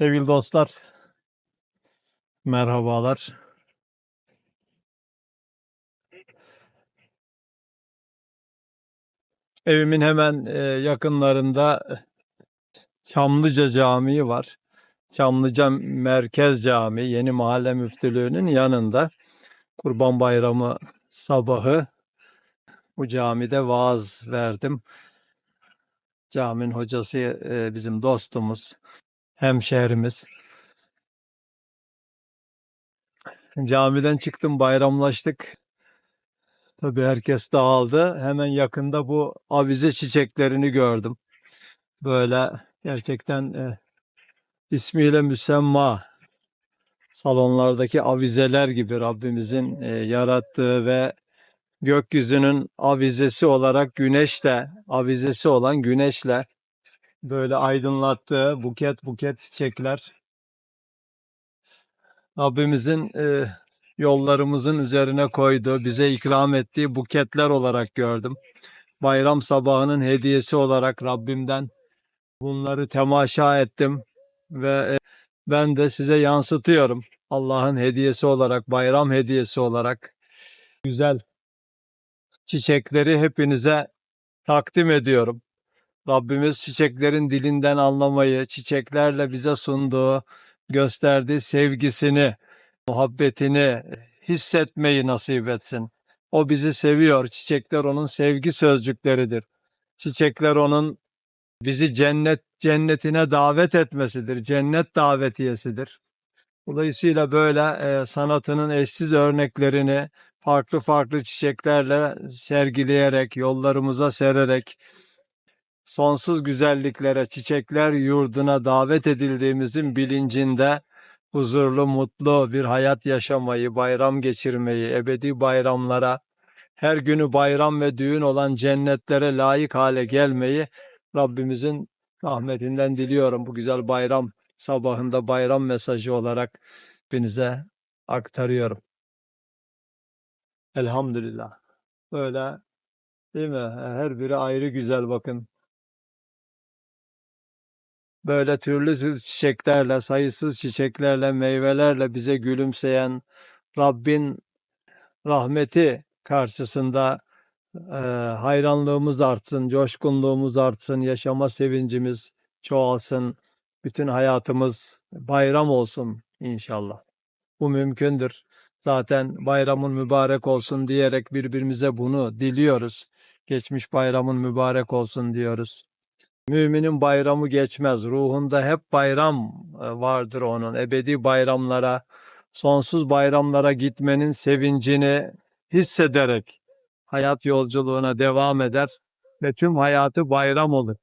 Sevgili dostlar, merhabalar. Evimin hemen e, yakınlarında Çamlıca Camii var. Çamlıca Merkez Camii, Yeni Mahalle Müftülüğü'nün yanında. Kurban Bayramı sabahı bu camide vaaz verdim. Caminin hocası e, bizim dostumuz, hemşehrimiz. Camiden çıktım, bayramlaştık. Tabii herkes dağıldı. Hemen yakında bu avize çiçeklerini gördüm. Böyle gerçekten e, ismiyle müsemma salonlardaki avizeler gibi Rabbimizin e, yarattığı ve gökyüzünün avizesi olarak güneşle, avizesi olan güneşle böyle aydınlattığı buket buket çiçekler Rabbimizin e, yollarımızın üzerine koyduğu, bize ikram ettiği buketler olarak gördüm. Bayram sabahının hediyesi olarak Rabbimden bunları temaşa ettim ve e, ben de size yansıtıyorum. Allah'ın hediyesi olarak, bayram hediyesi olarak güzel çiçekleri hepinize takdim ediyorum. Rabbimiz çiçeklerin dilinden anlamayı, çiçeklerle bize sunduğu, gösterdiği sevgisini, muhabbetini hissetmeyi nasip etsin. O bizi seviyor. Çiçekler onun sevgi sözcükleridir. Çiçekler onun bizi cennet cennetine davet etmesidir. Cennet davetiyesidir. Dolayısıyla böyle e, sanatının eşsiz örneklerini farklı farklı çiçeklerle sergileyerek, yollarımıza sererek sonsuz güzelliklere, çiçekler yurduna davet edildiğimizin bilincinde huzurlu, mutlu bir hayat yaşamayı, bayram geçirmeyi, ebedi bayramlara, her günü bayram ve düğün olan cennetlere layık hale gelmeyi Rabbimizin rahmetinden diliyorum. Bu güzel bayram sabahında bayram mesajı olarak hepinize aktarıyorum. Elhamdülillah. Böyle değil mi? Her biri ayrı güzel bakın. Böyle türlü türlü çiçeklerle, sayısız çiçeklerle, meyvelerle bize gülümseyen Rabbin rahmeti karşısında e, hayranlığımız artsın, coşkunluğumuz artsın, yaşama sevincimiz çoğalsın, bütün hayatımız bayram olsun inşallah. Bu mümkündür. Zaten bayramın mübarek olsun diyerek birbirimize bunu diliyoruz. Geçmiş bayramın mübarek olsun diyoruz. Müminin bayramı geçmez. Ruhunda hep bayram e, vardır onun. Ebedi bayramlara, sonsuz bayramlara gitmenin sevincini hissederek hayat yolculuğuna devam eder ve tüm hayatı bayram olur.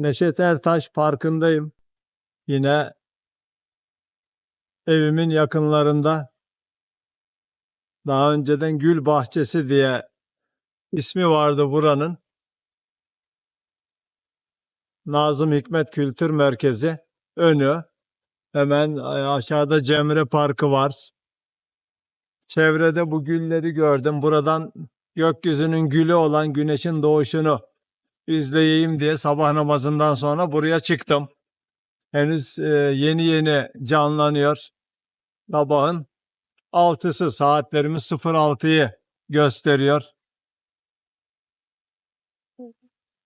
Neşet Ertaş Parkı'ndayım. Yine evimin yakınlarında daha önceden Gül Bahçesi diye ismi vardı buranın. Nazım Hikmet Kültür Merkezi önü. Hemen aşağıda Cemre Parkı var. Çevrede bu gülleri gördüm. Buradan gökyüzünün gülü olan güneşin doğuşunu izleyeyim diye sabah namazından sonra buraya çıktım. Henüz e, yeni yeni canlanıyor sabahın altısı saatlerimiz 06'yı gösteriyor.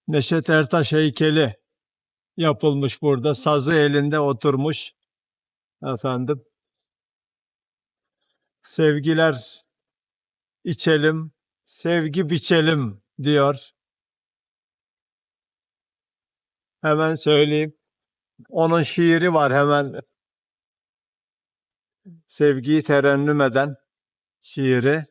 Neşet Ertaş heykeli yapılmış burada. Sazı elinde oturmuş. Efendim. Sevgiler içelim, sevgi biçelim diyor. Hemen söyleyeyim. Onun şiiri var hemen. Sevgiyi terennüm eden şiiri.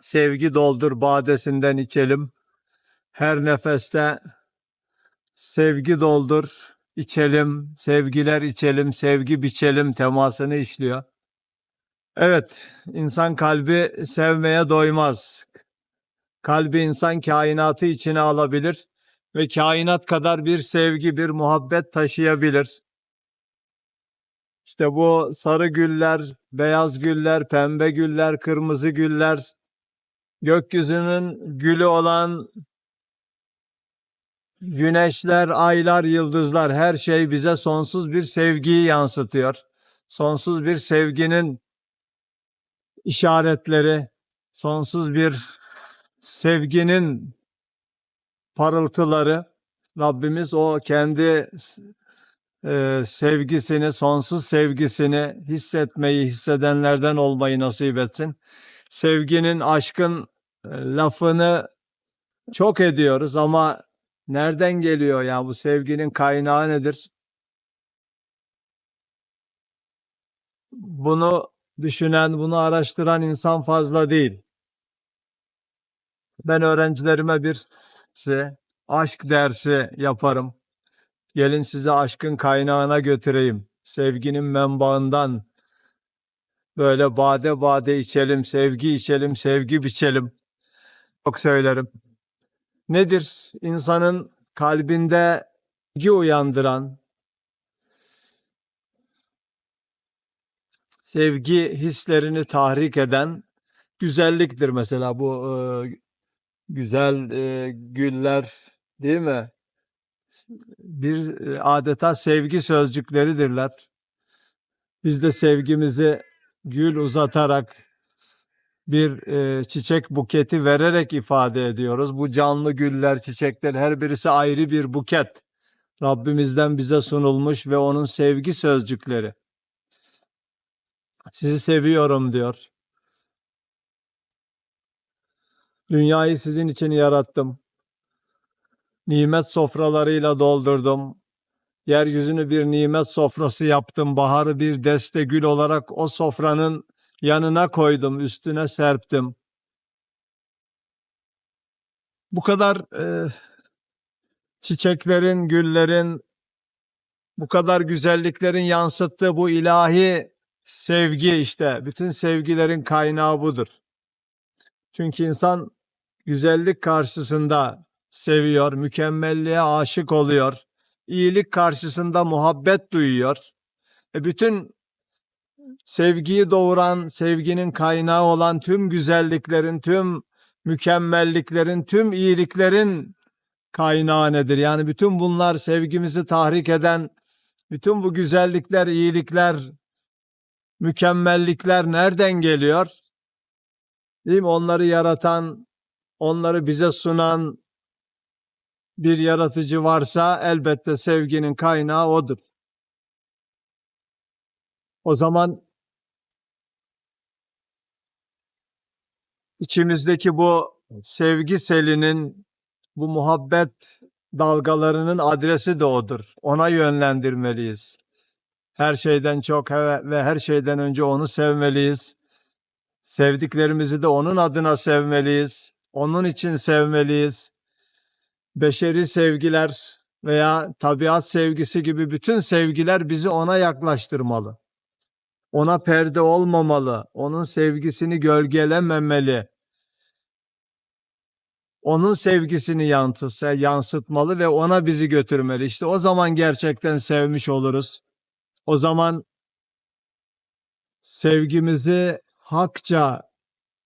Sevgi doldur badesinden içelim. Her nefeste sevgi doldur, içelim, sevgiler içelim, sevgi biçelim temasını işliyor. Evet, insan kalbi sevmeye doymaz. Kalbi insan kainatı içine alabilir ve kainat kadar bir sevgi, bir muhabbet taşıyabilir. İşte bu sarı güller, beyaz güller, pembe güller, kırmızı güller, gökyüzünün gülü olan güneşler, aylar, yıldızlar her şey bize sonsuz bir sevgiyi yansıtıyor. Sonsuz bir sevginin işaretleri, sonsuz bir sevginin parıltıları. Rabbimiz o kendi e, sevgisini, sonsuz sevgisini hissetmeyi, hissedenlerden olmayı nasip etsin. Sevginin, aşkın e, lafını çok ediyoruz ama nereden geliyor ya bu sevginin kaynağı nedir? Bunu düşünen, bunu araştıran insan fazla değil. Ben öğrencilerime bir size aşk dersi yaparım. Gelin size aşkın kaynağına götüreyim. Sevginin menbaından böyle bade bade içelim, sevgi içelim, sevgi biçelim. Çok söylerim. Nedir insanın kalbinde sevgi uyandıran, sevgi hislerini tahrik eden güzelliktir mesela bu e, güzel e, güller değil mi? Bir e, adeta sevgi sözcükleridirler. Biz de sevgimizi gül uzatarak bir e, çiçek buketi vererek ifade ediyoruz. Bu canlı güller, çiçekler her birisi ayrı bir buket. Rabbimizden bize sunulmuş ve onun sevgi sözcükleri. Sizi seviyorum diyor. Dünyayı sizin için yarattım. Nimet sofralarıyla doldurdum. Yeryüzünü bir nimet sofrası yaptım. Baharı bir deste gül olarak o sofranın yanına koydum, üstüne serptim. Bu kadar e, çiçeklerin, güllerin, bu kadar güzelliklerin yansıttığı bu ilahi sevgi işte, bütün sevgilerin kaynağı budur. Çünkü insan güzellik karşısında seviyor, mükemmelliğe aşık oluyor, iyilik karşısında muhabbet duyuyor. E bütün sevgiyi doğuran, sevginin kaynağı olan tüm güzelliklerin, tüm mükemmelliklerin, tüm iyiliklerin kaynağı nedir? Yani bütün bunlar sevgimizi tahrik eden, bütün bu güzellikler, iyilikler, mükemmellikler nereden geliyor? Değil mi? Onları yaratan, onları bize sunan bir yaratıcı varsa elbette sevginin kaynağı odur. O zaman içimizdeki bu sevgi selinin, bu muhabbet dalgalarının adresi de odur. Ona yönlendirmeliyiz. Her şeyden çok ve her şeyden önce onu sevmeliyiz. Sevdiklerimizi de onun adına sevmeliyiz. Onun için sevmeliyiz. Beşeri sevgiler veya tabiat sevgisi gibi bütün sevgiler bizi ona yaklaştırmalı. Ona perde olmamalı. Onun sevgisini gölgelememeli. Onun sevgisini yansıtmalı ve ona bizi götürmeli. İşte o zaman gerçekten sevmiş oluruz. O zaman sevgimizi hakça,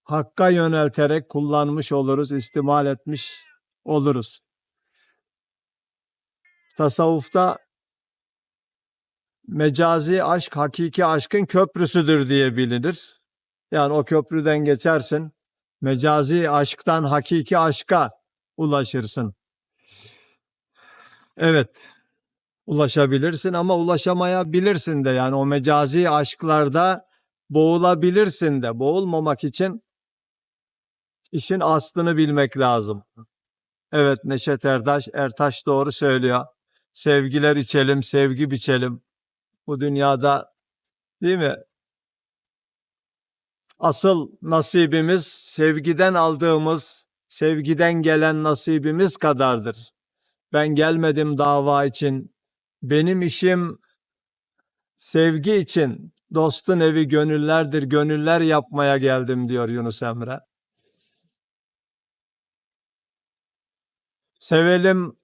hakka yönelterek kullanmış oluruz, istimal etmiş oluruz. Tasavvufta mecazi aşk hakiki aşkın köprüsüdür diye bilinir. Yani o köprüden geçersin, mecazi aşktan hakiki aşka ulaşırsın. Evet, ulaşabilirsin ama ulaşamayabilirsin de yani o mecazi aşklarda boğulabilirsin de. Boğulmamak için işin aslını bilmek lazım. Evet Neşet Ertaş, Ertaş doğru söylüyor. Sevgiler içelim, sevgi biçelim. Bu dünyada değil mi? Asıl nasibimiz sevgiden aldığımız, sevgiden gelen nasibimiz kadardır. Ben gelmedim dava için. Benim işim sevgi için. Dostun evi gönüllerdir, gönüller yapmaya geldim diyor Yunus Emre. Sevelim,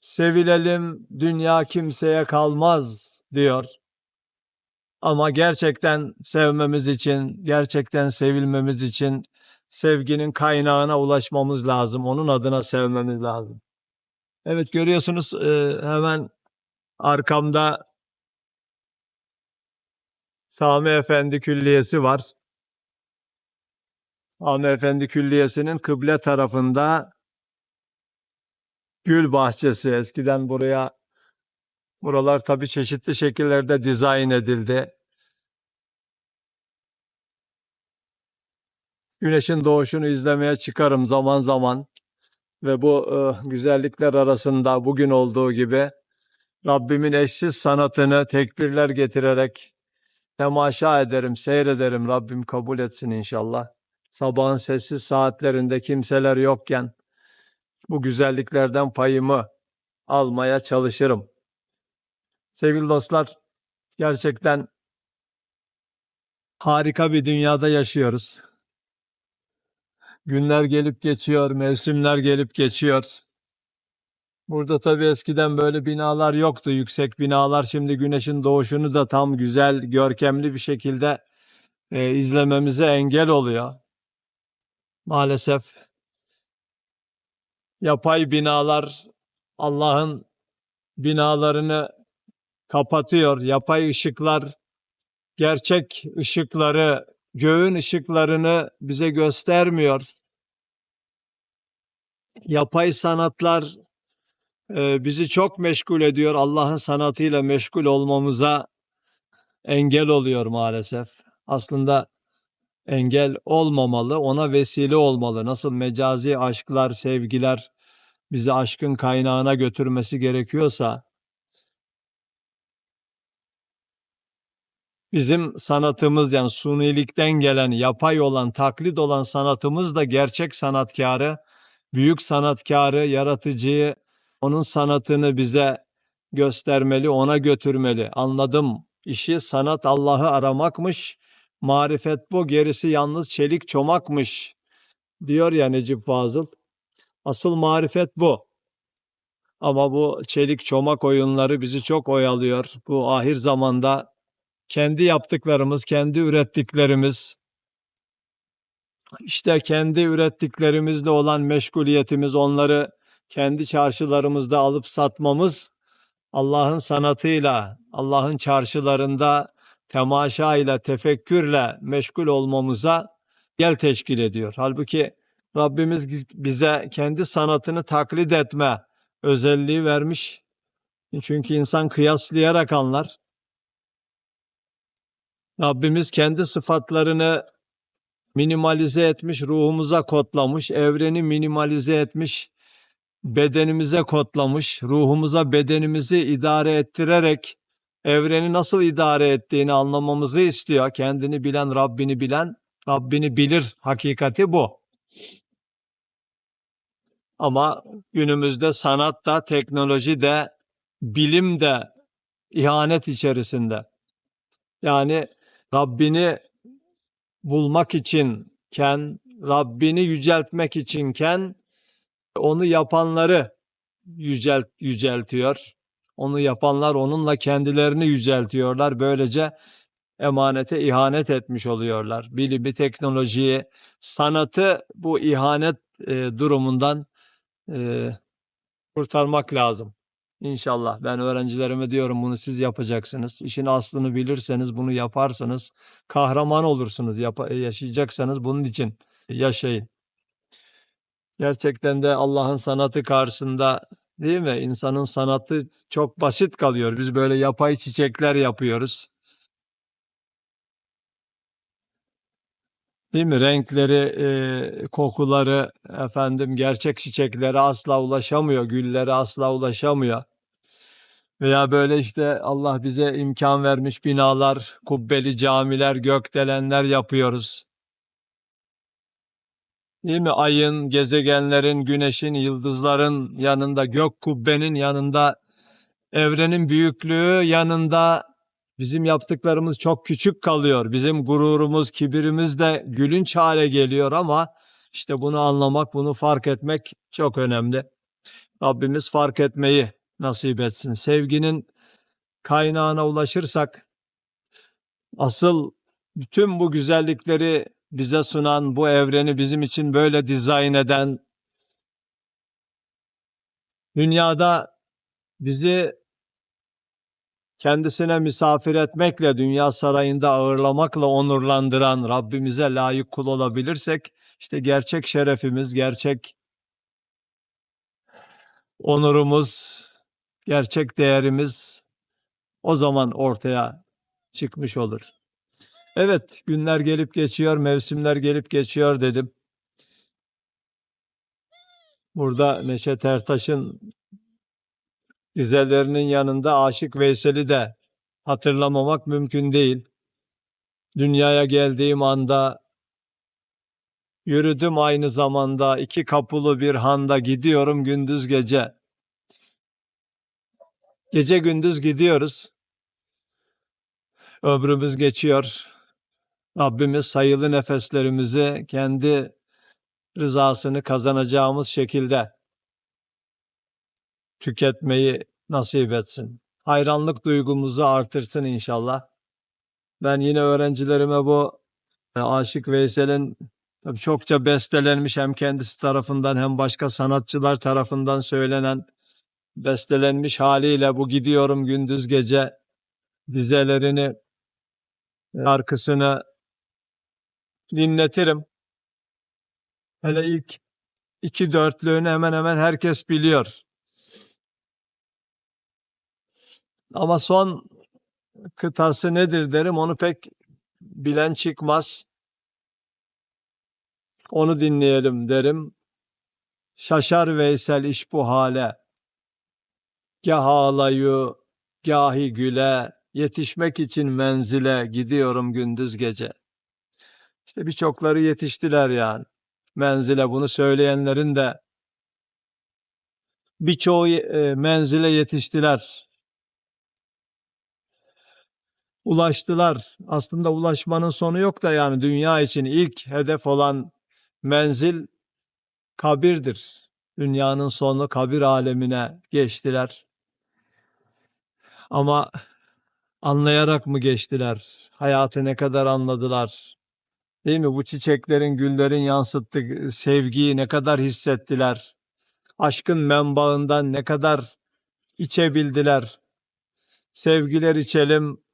sevilelim, dünya kimseye kalmaz diyor. Ama gerçekten sevmemiz için, gerçekten sevilmemiz için sevginin kaynağına ulaşmamız lazım. Onun adına sevmemiz lazım. Evet görüyorsunuz e, hemen arkamda Sami Efendi Külliyesi var. Sami Efendi Külliyesi'nin kıble tarafında gül bahçesi. Eskiden buraya buralar tabii çeşitli şekillerde dizayn edildi. Güneşin doğuşunu izlemeye çıkarım zaman zaman ve bu e, güzellikler arasında bugün olduğu gibi Rabbimin eşsiz sanatını tekbirler getirerek temaşa ederim, seyrederim. Rabbim kabul etsin inşallah. Sabahın sessiz saatlerinde kimseler yokken bu güzelliklerden payımı almaya çalışırım. Sevgili dostlar, gerçekten harika bir dünyada yaşıyoruz. Günler gelip geçiyor, mevsimler gelip geçiyor. Burada tabii eskiden böyle binalar yoktu, yüksek binalar. Şimdi güneşin doğuşunu da tam güzel, görkemli bir şekilde e, izlememize engel oluyor. Maalesef yapay binalar Allah'ın binalarını kapatıyor. Yapay ışıklar gerçek ışıkları, göğün ışıklarını bize göstermiyor. Yapay sanatlar bizi çok meşgul ediyor. Allah'ın sanatıyla meşgul olmamıza engel oluyor maalesef. Aslında engel olmamalı, ona vesile olmalı. Nasıl mecazi aşklar, sevgiler bizi aşkın kaynağına götürmesi gerekiyorsa bizim sanatımız yani sunilikten gelen, yapay olan, taklit olan sanatımız da gerçek sanatkarı, büyük sanatkarı, yaratıcıyı, onun sanatını bize göstermeli, ona götürmeli. Anladım. İşi sanat Allah'ı aramakmış. Marifet bu, gerisi yalnız çelik çomakmış. Diyor ya Necip Fazıl. Asıl marifet bu. Ama bu çelik çomak oyunları bizi çok oyalıyor. Bu ahir zamanda kendi yaptıklarımız, kendi ürettiklerimiz, işte kendi ürettiklerimizle olan meşguliyetimiz, onları kendi çarşılarımızda alıp satmamız Allah'ın sanatıyla, Allah'ın çarşılarında temaşayla, tefekkürle meşgul olmamıza gel teşkil ediyor. Halbuki Rabbimiz bize kendi sanatını taklit etme özelliği vermiş. Çünkü insan kıyaslayarak anlar. Rabbimiz kendi sıfatlarını minimalize etmiş, ruhumuza kodlamış, evreni minimalize etmiş, bedenimize kodlamış, ruhumuza bedenimizi idare ettirerek evreni nasıl idare ettiğini anlamamızı istiyor. Kendini bilen, Rabbini bilen, Rabbini bilir hakikati bu. Ama günümüzde sanat da, teknoloji de, bilim de ihanet içerisinde. Yani Rabbini bulmak içinken, Rabbini yüceltmek içinken onu yapanları yücelt, yüceltiyor. Onu yapanlar onunla kendilerini yüceltiyorlar. Böylece emanete ihanet etmiş oluyorlar. Bilimi, teknolojiyi, sanatı bu ihanet e, durumundan e, kurtarmak lazım. İnşallah. Ben öğrencilerime diyorum bunu siz yapacaksınız. İşin aslını bilirseniz bunu yaparsınız. Kahraman olursunuz. Yapa- yaşayacaksanız bunun için yaşayın. Gerçekten de Allah'ın sanatı karşısında değil mi? İnsanın sanatı çok basit kalıyor. Biz böyle yapay çiçekler yapıyoruz. Değil mi? Renkleri, e, kokuları, efendim gerçek çiçeklere asla ulaşamıyor, güllere asla ulaşamıyor. Veya böyle işte Allah bize imkan vermiş binalar, kubbeli camiler, gökdelenler yapıyoruz. Değil mi? Ayın, gezegenlerin, güneşin, yıldızların yanında, gök kubbenin yanında, evrenin büyüklüğü yanında bizim yaptıklarımız çok küçük kalıyor. Bizim gururumuz, kibirimiz de gülünç hale geliyor ama işte bunu anlamak, bunu fark etmek çok önemli. Rabbimiz fark etmeyi nasip etsin. Sevginin kaynağına ulaşırsak asıl bütün bu güzellikleri bize sunan, bu evreni bizim için böyle dizayn eden, dünyada bizi kendisine misafir etmekle, dünya sarayında ağırlamakla onurlandıran Rabbimize layık kul olabilirsek, işte gerçek şerefimiz, gerçek onurumuz, gerçek değerimiz o zaman ortaya çıkmış olur. Evet, günler gelip geçiyor, mevsimler gelip geçiyor dedim. Burada Neşet Ertaş'ın dizelerinin yanında Aşık Veysel'i de hatırlamamak mümkün değil. Dünyaya geldiğim anda yürüdüm aynı zamanda iki kapılı bir handa gidiyorum gündüz gece. Gece gündüz gidiyoruz. Ömrümüz geçiyor. Rabbimiz sayılı nefeslerimizi kendi rızasını kazanacağımız şekilde tüketmeyi nasip etsin. Hayranlık duygumuzu artırsın inşallah. Ben yine öğrencilerime bu e, Aşık Veysel'in tabii çokça bestelenmiş hem kendisi tarafından hem başka sanatçılar tarafından söylenen bestelenmiş haliyle bu gidiyorum gündüz gece dizelerini şarkısını dinletirim. Hele ilk iki dörtlüğünü hemen hemen herkes biliyor. Ama son kıtası nedir derim onu pek bilen çıkmaz. Onu dinleyelim derim. Şaşar Veysel iş bu hale. Gah ağlayu, gahi güle, yetişmek için menzile gidiyorum gündüz gece. İşte birçokları yetiştiler yani. Menzile bunu söyleyenlerin de birçoğu e, menzile yetiştiler. Ulaştılar. Aslında ulaşmanın sonu yok da yani dünya için ilk hedef olan menzil kabirdir. Dünyanın sonu kabir alemine geçtiler. Ama anlayarak mı geçtiler? Hayatı ne kadar anladılar? Değil mi? Bu çiçeklerin, güllerin yansıttığı sevgiyi ne kadar hissettiler? Aşkın menbaından ne kadar içebildiler? Sevgiler içelim,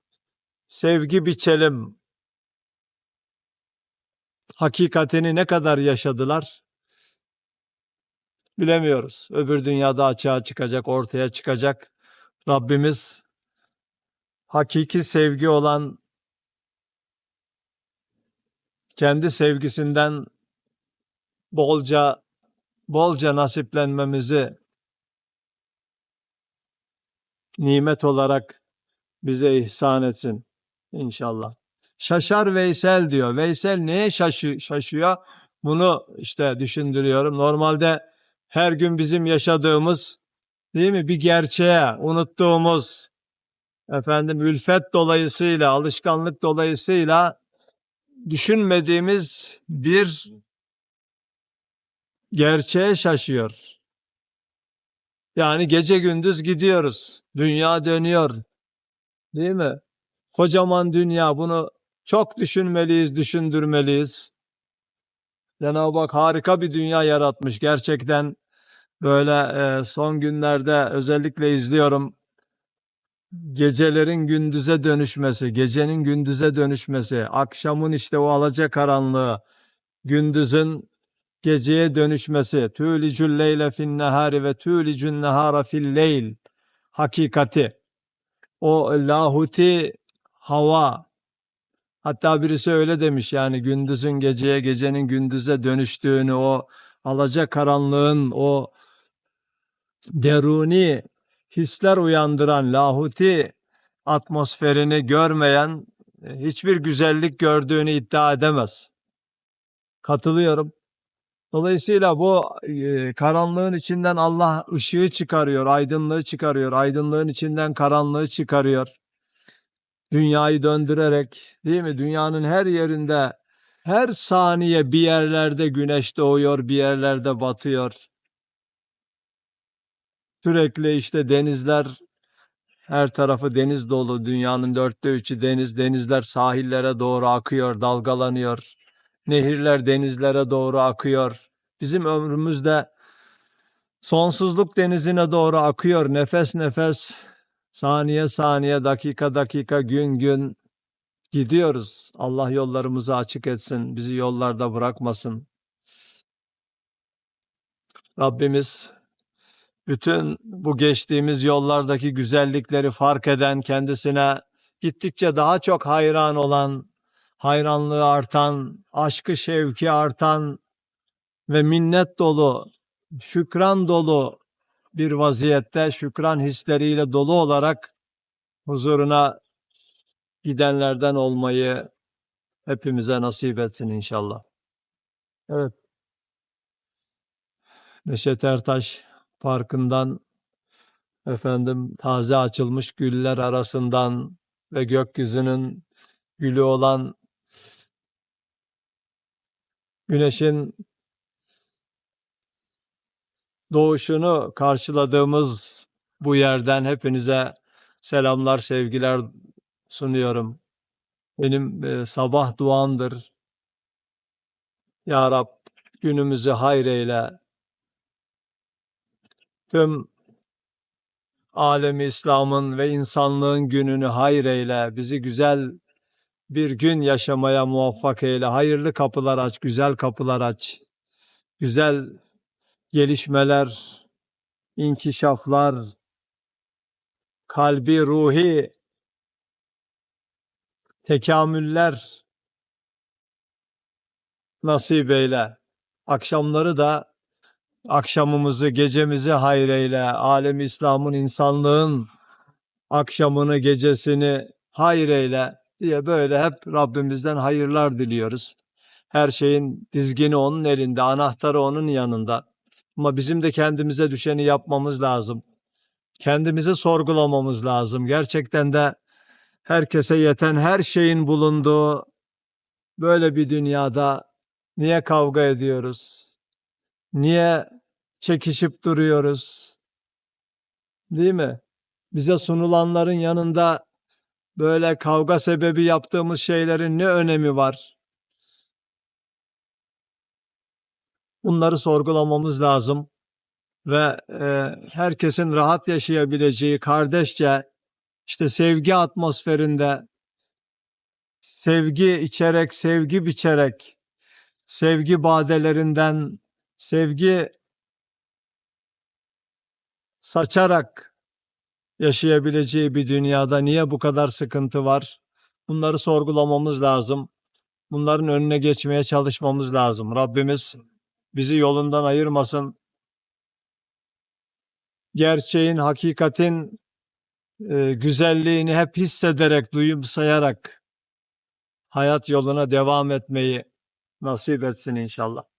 sevgi biçelim. Hakikatini ne kadar yaşadılar? Bilemiyoruz. Öbür dünyada açığa çıkacak, ortaya çıkacak. Rabbimiz hakiki sevgi olan kendi sevgisinden bolca bolca nasiplenmemizi nimet olarak bize ihsan etsin inşallah. Şaşar Veysel diyor. Veysel neye şaşı, şaşıyor? Bunu işte düşündürüyorum. Normalde her gün bizim yaşadığımız değil mi bir gerçeğe unuttuğumuz efendim ülfet dolayısıyla alışkanlık dolayısıyla düşünmediğimiz bir gerçeğe şaşıyor. Yani gece gündüz gidiyoruz. Dünya dönüyor. Değil mi? Kocaman dünya bunu çok düşünmeliyiz, düşündürmeliyiz. Cenab-ı Hak harika bir dünya yaratmış gerçekten. Böyle e, son günlerde özellikle izliyorum. Gecelerin gündüze dönüşmesi, gecenin gündüze dönüşmesi, akşamın işte o alacakaranlığı, gündüzün geceye dönüşmesi, tülicül leyle fin nehari ve tülicün nehara fil leyl hakikati. O lahuti hava. Hatta birisi öyle demiş yani gündüzün geceye, gecenin gündüze dönüştüğünü, o alacakaranlığın, o deruni hisler uyandıran lahuti atmosferini görmeyen e, hiçbir güzellik gördüğünü iddia edemez. Katılıyorum. Dolayısıyla bu e, karanlığın içinden Allah ışığı çıkarıyor, aydınlığı çıkarıyor, aydınlığın içinden karanlığı çıkarıyor. Dünyayı döndürerek, değil mi? Dünyanın her yerinde, her saniye bir yerlerde güneş doğuyor, bir yerlerde batıyor. Sürekli işte denizler, her tarafı deniz dolu, dünyanın dörtte üçü deniz, denizler sahillere doğru akıyor, dalgalanıyor. Nehirler denizlere doğru akıyor. Bizim ömrümüzde sonsuzluk denizine doğru akıyor. Nefes nefes, saniye saniye, dakika dakika, gün gün gidiyoruz. Allah yollarımızı açık etsin, bizi yollarda bırakmasın. Rabbimiz bütün bu geçtiğimiz yollardaki güzellikleri fark eden, kendisine gittikçe daha çok hayran olan, hayranlığı artan, aşkı şevki artan ve minnet dolu, şükran dolu bir vaziyette, şükran hisleriyle dolu olarak huzuruna gidenlerden olmayı hepimize nasip etsin inşallah. Evet. Neşet Ertaş Parkı'ndan efendim taze açılmış güller arasından ve gökyüzünün gülü olan güneşin doğuşunu karşıladığımız bu yerden hepinize selamlar, sevgiler sunuyorum. Benim e, sabah duamdır. Ya Rab günümüzü hayreyle, tüm alemi İslam'ın ve insanlığın gününü hayreyle, bizi güzel bir gün yaşamaya muvaffak eyle. Hayırlı kapılar aç, güzel kapılar aç. Güzel gelişmeler, inkişaflar, kalbi, ruhi tekamüller nasip eyle. Akşamları da akşamımızı, gecemizi hayreyle. Alem İslam'ın, insanlığın akşamını, gecesini hayreyle diye böyle hep Rabbimizden hayırlar diliyoruz. Her şeyin dizgini onun elinde, anahtarı onun yanında. Ama bizim de kendimize düşeni yapmamız lazım. Kendimizi sorgulamamız lazım. Gerçekten de herkese yeten her şeyin bulunduğu böyle bir dünyada niye kavga ediyoruz? Niye çekişip duruyoruz? Değil mi? Bize sunulanların yanında böyle kavga sebebi yaptığımız şeylerin ne önemi var? Bunları sorgulamamız lazım ve e, herkesin rahat yaşayabileceği kardeşçe işte sevgi atmosferinde sevgi içerek, sevgi biçerek, sevgi badelerinden, sevgi saçarak yaşayabileceği bir dünyada niye bu kadar sıkıntı var? Bunları sorgulamamız lazım. Bunların önüne geçmeye çalışmamız lazım. Rabbimiz bizi yolundan ayırmasın. Gerçeğin, hakikatin e, güzelliğini hep hissederek, duyumsayarak hayat yoluna devam etmeyi nasip etsin inşallah.